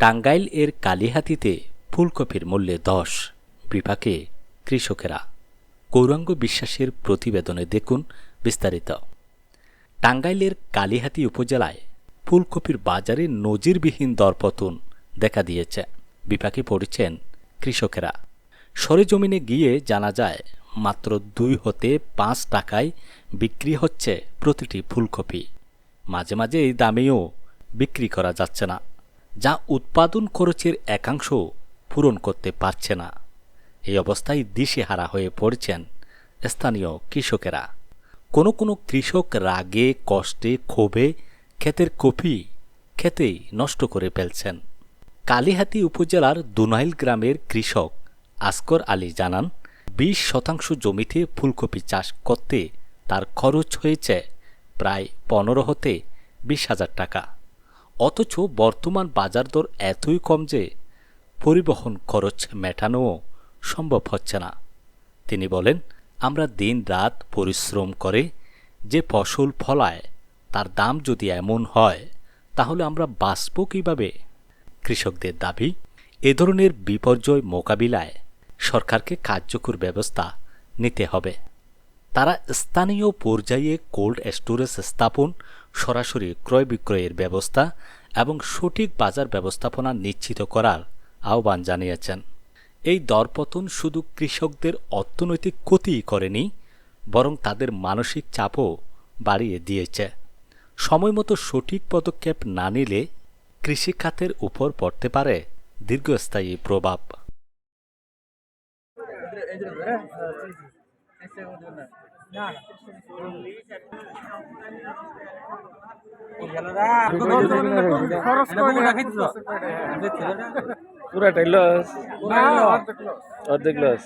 টাঙ্গাইল এর কালিহাতিতে ফুলকপির মূল্যে দশ, বিপাকে কৃষকেরা। গৌরাঙ্গ বিশ্বাসের প্রতিবেদনে দেখুন বিস্তারিত। টাঙ্গাইলের কালিহাতি উপজেলায় ফুলকপির বাজারে নজিরবিহীন দরপতন দেখা দিয়েছে। বিপাকে পড়েছেন কৃষকেরা। সরেজমিনে গিয়ে জানা যায়, মাত্র দুই হতে পাঁচ টাকায় বিক্রি হচ্ছে প্রতিটি ফুলকপি। মাঝে মাঝে এই দামেও বিক্রি করা যাচ্ছে না। যা উৎপাদন খরচের একাংশ পূরণ করতে পারছে না। এই অবস্থায় দিশেহারা হয়ে পড়ছেন স্থানীয় কৃষকেরা। কোনো কোনো কৃষক রাগে, কষ্টে, ক্ষোভে ক্ষেতের কপি খেতেই নষ্ট করে ফেলছেন। কালিহাতি উপজেলার দুনাইল গ্রামের কৃষক আসকর আলী জানান, বিশ শতাংশ জমিতে ফুলকপি চাষ করতে তার খরচ হয়েছে প্রায় পনেরো হতে বিশ হাজার টাকা। অথচ বর্তমান বাজার দর এতই কম যে পরিবহন খরচ মেটানোও সম্ভব হচ্ছে না। তিনি বলেন, আমরা দিন রাত পরিশ্রম করে যে ফসল ফলায়, তার দাম যদি এমন হয়, তাহলে আমরা বাঁচব কীভাবে? কৃষকদের দাবি, এ ধরনের বিপর্যয় মোকাবিলায় সরকারকে কার্যকর ব্যবস্থা নিতে হবে। তারা স্থানীয় পর্যায়ে কোল্ড স্টোরেজ স্থাপন, সরাসরি ক্রয় বিক্রয়ের ব্যবস্থা এবং সঠিক বাজার ব্যবস্থাপনা নিশ্চিত করার আহ্বান জানিয়েছেন। এই দরপতন শুধু কৃষকদের অর্থনৈতিক ক্ষতিই করেনি, বরং তাদের মানসিক চাপও বাড়িয়ে দিয়েছে। সময়মতো সঠিক পদক্ষেপ না নিলে কৃষিখাতের উপর পড়তে পারে দীর্ঘস্থায়ী প্রভাব। পুরাটাই লস অর্ধেক লস